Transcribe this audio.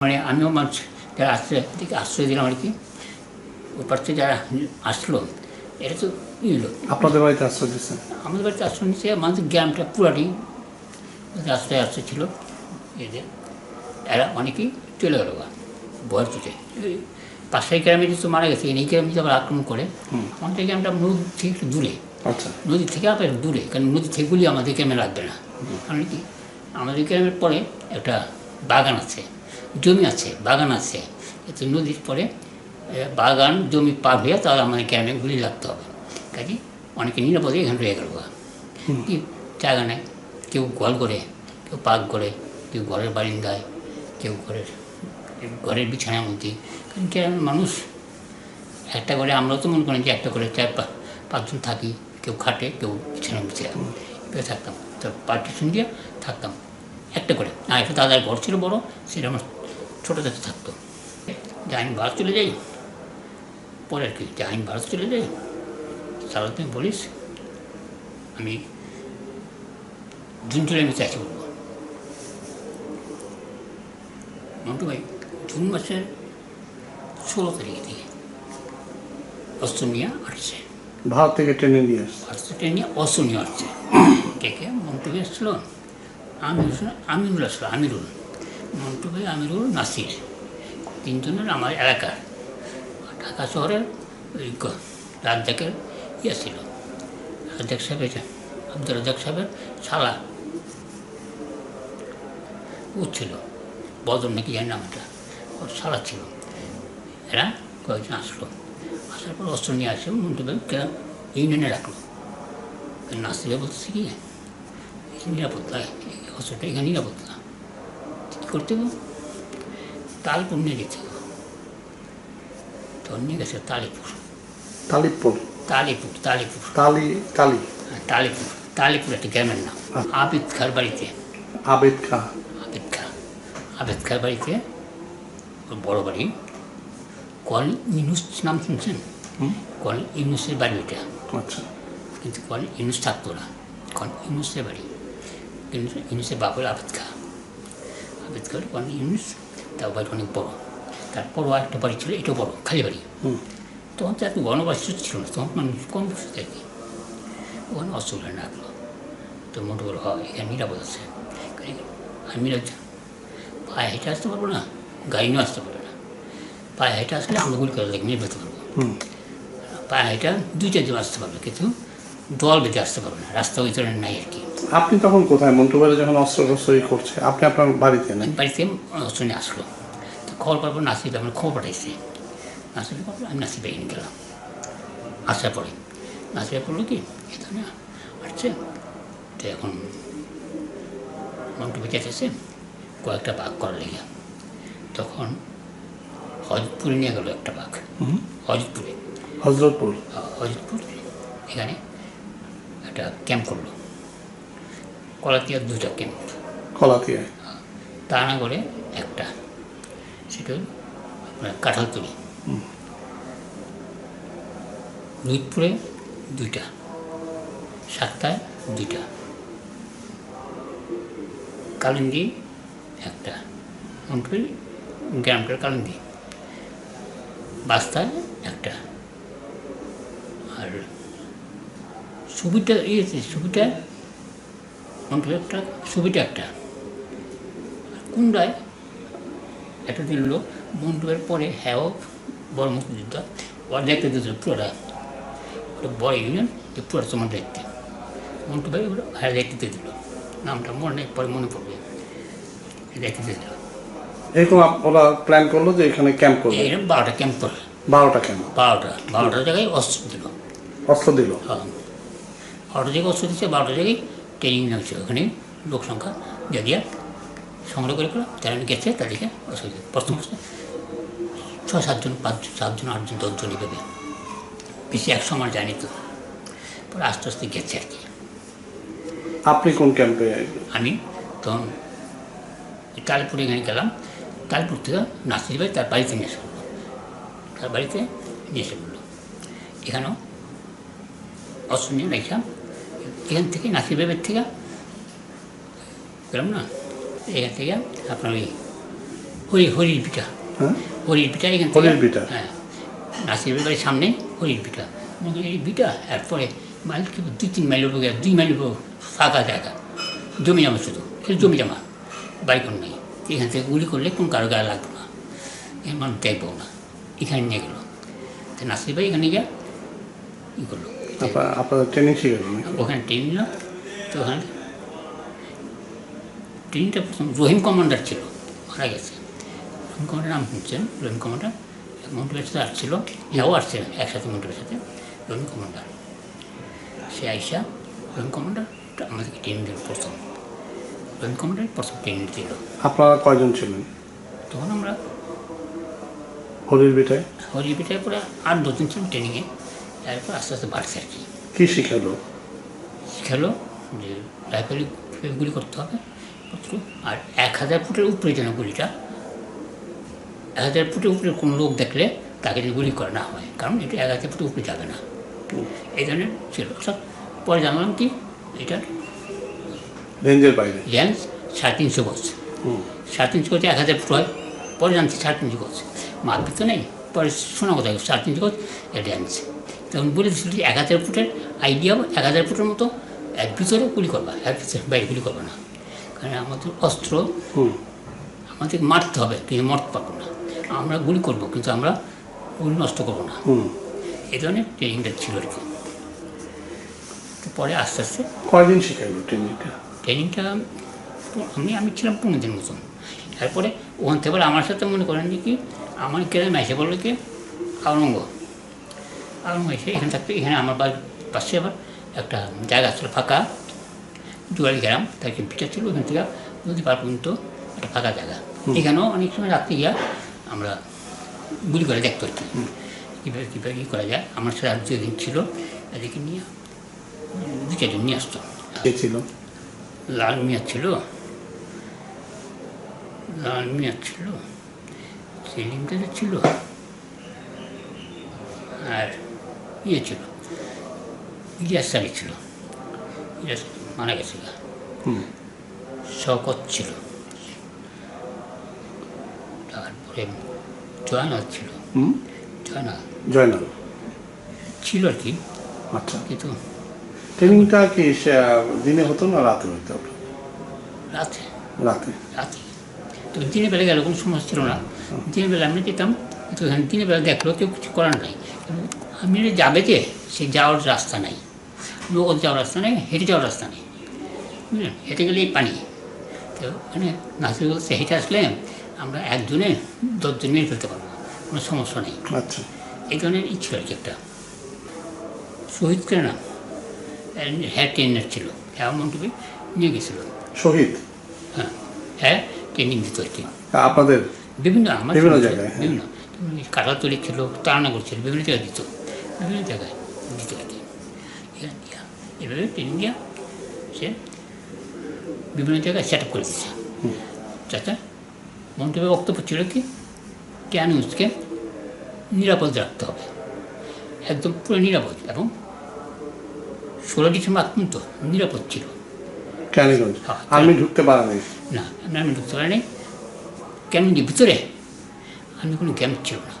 মানে আমিও মানুষ যারা আশ্রয় দিকে আশ্রয় দিলাম আর কি। ওই পাশ থেকে যারা আসলো এটা তো ই হলো আপনাদের বাড়িতে আশ্রয় দিচ্ছেন আমাদের বাড়িতে আশ্রয় নিচ্ছে আমাদের গ্রামটা পুরাটি আশ্রয় আশ্রয় ছিল। এদের এরা অনেকেই চলে গেল ভয়ের চোটে এই পাশের গ্রামে যে তো মারা গেছে এই গ্রামে আবার আক্রমণ করে আমাদের গ্রামটা নদী থেকে একটু দূরে। আচ্ছা। নদী থেকে আবার দূরে কারণ নদী থেকে গুলি আমাদের গ্রামে লাগবে না। কারণ কি? আমাদের গ্রামের পরে একটা বাগান আছে। জমি আছে বাগান আছে এতে নদীর পরে বাগান জমি পার হয়ে তাহলে আমাদের গ্রামে গুলি লাগতে হবে। কাজে অনেকে নিরাপদে এখানে রয়ে গেল। কি জায়গা নেয় কেউ গল করে কেউ পাক করে কেউ ঘরের বারিন্দায় কেউ ঘরের ঘরের বিছানার মধ্যে। কারণ গ্রামের মানুষ একটা করে আমরাও তো মনে করেন যে একটা করে চার পাঁচজন থাকি কেউ খাটে কেউ বিছানা বিছে এভাবে থাকতাম। তো পার্টিশন দিয়ে থাকতাম। একটা করে আর একটা দাদার ঘর ছিল বড় সেটা আমার ছোটো যাতে থাকতো। যে আমি ভারত চলে যাই পরে আর কি? যে আমি ভারত চলে যাই তাহলে তুমি বলিস আমি জুন জুলাই মাসে বলব। মন্টু ভাই জুন মাসের ষোলো তারিখে থেকে অস্ত্র নিয়ে আসছে। ভারত থেকে ট্রেনে নিয়ে আসছে। অস্ত্রটা নিয়ে অস্ত্র নিয়ে আসছে। কে কে? মন্টু ভাই আসলো আমি আমিরুল আসলো আমিরুল। মন্টু ভাই আমিরুল নাসির। তিনজনের আমার এলাকার ঢাকা শহরের ওই রাজ্জাকের ইয়ে ছিল। রাজ্জাক সাহেবের আব্দুল রাজ্জাক সাহেবের শালা। ও ছিল। বদর নাকি জানি নামটা ওর শালা ছিল। এরা কয়েকজন আসলো। আসার পর অস্ত্র নিয়ে আসে মন্টু ভাই ইউনিয়নে রাখল। নাসিরে বলতেছে কি? নিরাপত্তা অস্ত্রটা এখানে নিরাপত্তা। করতে হবে। তালপুর নিয়ে যেতে হবে তো নিয়ে গেছে তালিপুর তালিপুর তালিপুর তালিপুর তালি তালি তালিপুর তালিপুর একটা গ্রামের নাম। আবিদ খার বাড়িতে। আবেদ খা আবেদ খা আবেদ খার বাড়িতে ওর বড় বাড়ি। কল ইউনুস নাম শুনছেন। কল ইউনুসের বাড়ি ওইটা। আচ্ছা। কিন্তু কল ইউনুস থাকতো না। কল ইউনুসের বাড়ি। ইউনুস ইউনুসের বাপের আবেদ খা আবেদ খার কল ইউনুস তার বাড়ি অনেক বড়। তারপরও একটা বাড়ি ছিল এটাও বড় খালি বাড়ি। তখন তো এত গণবাসিত ছিল না তখন মানুষ কম বসে থাকি ওখানে অসুবিধা না গেলো তো মোটো বলো হয় এখানে নিরাপদ আছে। আমি পায়ে হেঁটে আসতে পারব না গাড়ি নিয়ে আসতে পারবে না। পায়ে হেঁটে আসলে আমরা গুলি করে লেগে নিয়ে যেতে পারব। পায়ে হেঁটে দুই চারজন আসতে পারবে কিন্তু দল বেঁধে আসতে পারবে না রাস্তা ওই ধরনের নাই আর কি। আপনি তখন কোথায়? মন্টু যখন অস্ত্র টস্ত্র ই করছে আপনি আপনার বাড়িতে আমি বাড়িতে অস্ত্র নিয়ে আসলো। তো খবর পাবো নাসিব আমার খবর পাঠাইছে। নাসিবে আমি নাসিবে এনে গেলাম। আসার পরে নাসিবে পড়ল কি? এখানে আসছে। তো এখন মন্টু বেঁচেছে কয়েকটা বাঘ করার লেগে। তখন হজপুরে নিয়ে গেলো একটা বাঘ। হুম। হজপুরে হজরতপুর? হজরতপুর। এখানে একটা ক্যাম্প করল। কলাতিয়ার দুটা ক্যাম্প কলাতিয়ায় তারানগরে একটা। সেটা আপনার কাঁঠালতলি। লুইতপুরে দুইটা সাতটায় দুইটা। কালিন্দি একটা। গ্রামটার কালিন্দি। বাস্তায় একটা আর সুবিটা ইয়েছে সুবিটা মন্টুল একটা সুবিটা একটা। কুন্ডায় একটা দিন লোক মন্টুয়ের পরে হ্যাও বড় মুক্তিযুদ্ধ ওরা দেখতে দিত পুরোটা। ওটা বড় ইউনিয়ন যে পুরো তোমার দেখতে। মন্টু ভাই ওরা হ্যাঁ দেখতে দিল। নামটা মনে নেই পরে মনে পড়বে। দেখতে দিল। এরকম ওরা প্ল্যান করল যে এখানে ক্যাম্প করবে? এইরকম বারোটা ক্যাম্প করে বারোটা ক্যাম্প বারোটা বারোটা জায়গায় অস্ত্র দিল। অস্ত্র দিল? হ্যাঁ। বারোটা জায়গায় অস্ত্র দিচ্ছে বারোটা জায়গায় ট্রেনিং নিয়েছে ওখানে লোক সংখ্যা যা দিয়া সংগ্রহ করে করে যারা গেছে তাদেরকে অসুবিধা প্রথম ছয় সাতজন পাঁচজন সাতজন আটজন দশজন এভাবে বেশি এক সময় জানি তো। পরে আস্তে আস্তে গেছে আর কি। আপনি কোন ক্যাম্পে আমি তখন তালপুরে এখানে গেলাম। তালপুর থেকে নাসির ভাই তার বাড়িতে নিয়ে এসে তার বাড়িতে নিয়ে এসে বলল এখানেও অস্ত্র নিয়ে এখান থেকে নাসির ভাইয়ের থেকে। গেলাম না এখান থেকে আপনার ওই হরি হরির পিঠা। হ্যাঁ? হরির পিঠা এখান থেকে? হ্যাঁ। নাসির বাড়ির সামনে হরির পিঠা। এই পিঠা এরপরে মাইল কি দুই তিন মাইল উপরে দুই মাইল উপর ফাঁকা জায়গা। জমি জমা শুধু শুধু জমি জমা। বাড়ি কোন নেই। এখান থেকে গুলি করলে কোন কারও গায়ে লাগবে না। এর মানুষ দেখব না। এখানে নিয়ে গেলো। তো নাসির ভাই এখানে গিয়ে ই করল। আপনাদের ট্রেনিং শিখেছেন ওখানে ট্রেন নিল তো ওখানে ট্রেনটা প্রথম রহিম কমান্ডার ছিল মারা গেছে রহিম কমান্ডার নাম শুনছেন রহিম কমান্ডার মন্টুবের সাথে আসছিল হ্যাঁও আসছে একসাথে মন্টুবের সাথে রহিম কমান্ডার সে আইসা রহিম কমান্ডার আমাদেরকে ট্রেন দিল প্রথম রহিম কমান্ডার প্রথম ট্রেন দিল আপনারা কয়জন ছিলেন? তখন আমরা হরির বিটায় হরিপিটায় পরে আট দুদিন ছিলাম ট্রেনিংয়ে তারপর আস্তে আস্তে বাড়ছে আর কি। কি শিখালো? খেলো যে রাইফেলে গুলি করতে হবে আর এক হাজার ফুটের উপরে যেন গুলিটা এক হাজার ফুটের উপরে কোনো লোক দেখলে তাকে যদি গুলি করা না হয় কারণ এটা এক হাজার ফুটের উপরে যাবে না। এই ধরনের ছিল। অর্থাৎ পরে জানলাম কি এটার রেঞ্জের বাইরে। রেঞ্জ সাড়ে তিনশো গজ। হুম। সাড়ে তিনশো গজ এক হাজার ফুট হয় পরে জানছি সাড়ে তিনশো গজ। মারপিট তো নেই পরে শোনা কথা সাড়ে তিনশো গজ রেঞ্জ। তখন বলে দিচ্ছিল যে এক হাজার ফুটের আইডিয়া এক হাজার ফুটের মতো এর ভিতরে গুলি করবা এর ভিতরে বাইরে গুলি করবা না। কারণ আমাদের অস্ত্র হুম। আমাদের মারতে হবে কিন্তু মরতে পারব না। আমরা গুলি করব কিন্তু আমরা গুলি নষ্ট করব না। হুম। এই ধরনের ট্রেনিংটা ছিল আর কি। পরে আস্তে আস্তে কয়দিন শিখাইলো ট্রেনিংটা ট্রেনিংটা আমি আমি ছিলাম পনেরো দিন মতন। তারপরে ওখান থেকে আমার সাথে মনে করেন যে কি আমার গ্রামে এসে বলল কি আওরঙ্গ। আওরঙ্গ এসে এখানে থাকতে এখানে আমার বাড়ির পাশে আবার একটা জায়গা ছিল ফাঁকা দুয়ারি গ্রাম তার পিঠা ছিল ওখান থেকে নদী পার পর্যন্ত একটা ফাঁকা জায়গা। এখানেও অনেক সময় রাত্রে গিয়া আমরা গুলি করে দেখতে হচ্ছে কীভাবে কীভাবে কী করা যায়? আমার সাথে আর দুদিন ছিল এদিকে নিয়ে দু চারজন নিয়ে আসতো। ছিল? লাল মিয়া ছিল। লাল মিয়া ছিল। সেলিম দাদা ছিল। আর ইয়ে ছিল ইলিয়াস সালি ছিল। ইলিয়াস মারা গেছে গা। হুম। শকত ছিল। তারপরে জয়না ছিল। হুম? জয়না জয়নাল। ছিল আর কি। আচ্ছা। কিন্তু ট্রেনিংটা কি দিনে হতো না রাতে হতো? রাতে। রাতে। রাতে। তো দিনের বেলা গেলে কোনো সমস্যা ছিল না। দিনের বেলা আমরা যেতাম তো দিনের বেলা দেখল কেউ কিছু করার নাই। আমি যাবে যে সে যাওয়ার রাস্তা নাই। লোক যাওয়ার রাস্তা নেই হেঁটে যাওয়ার রাস্তা নেই। বুঝলেন? হেঁটে গেলেই পানি। তো মানে নাচে বলছে হেঁটে আসলে আমরা একজনে দশজন মেরে ফেলতে পারব কোনো সমস্যা নেই। আচ্ছা। এই ধরনের ইচ্ছে আর কি একটা। শহীদ করে না? হ্যাঁ ট্রেনার ছিল। হ্যাঁ মন্টুকে নিয়ে গেছিল। শহীদ? হ্যাঁ হ্যাঁ ট্রেনিং দিত আর কি আপনাদের? বিভিন্ন আমার বিভিন্ন জায়গায়, হ্যাঁ। বিভিন্ন। কাটাতলি ছিল তারানগর ছিল বিভিন্ন জায়গায় দিত। বিভিন্ন জায়গায় দিত এখানে দিয়া এভাবে ট্রেনিং দিয়া সে বিভিন্ন জায়গায় সেট আপ করে দিচ্ছে চাচা মন্ত্রীর বক্তব্য ছিল কি ক্যানুসকে নিরাপদ রাখতে হবে একদম পুরো নিরাপদ এবং ষোলো ডিসেম্বর পর্যন্ত নিরাপদ ছিল ক্যানিগঞ্জ হ্যাঁ, আর্মি ঢুকতে পারে নাই না আমি ঢুকতে পারিনি কেন যে ভিতরে আমি কোনো জ্ঞান ছিল না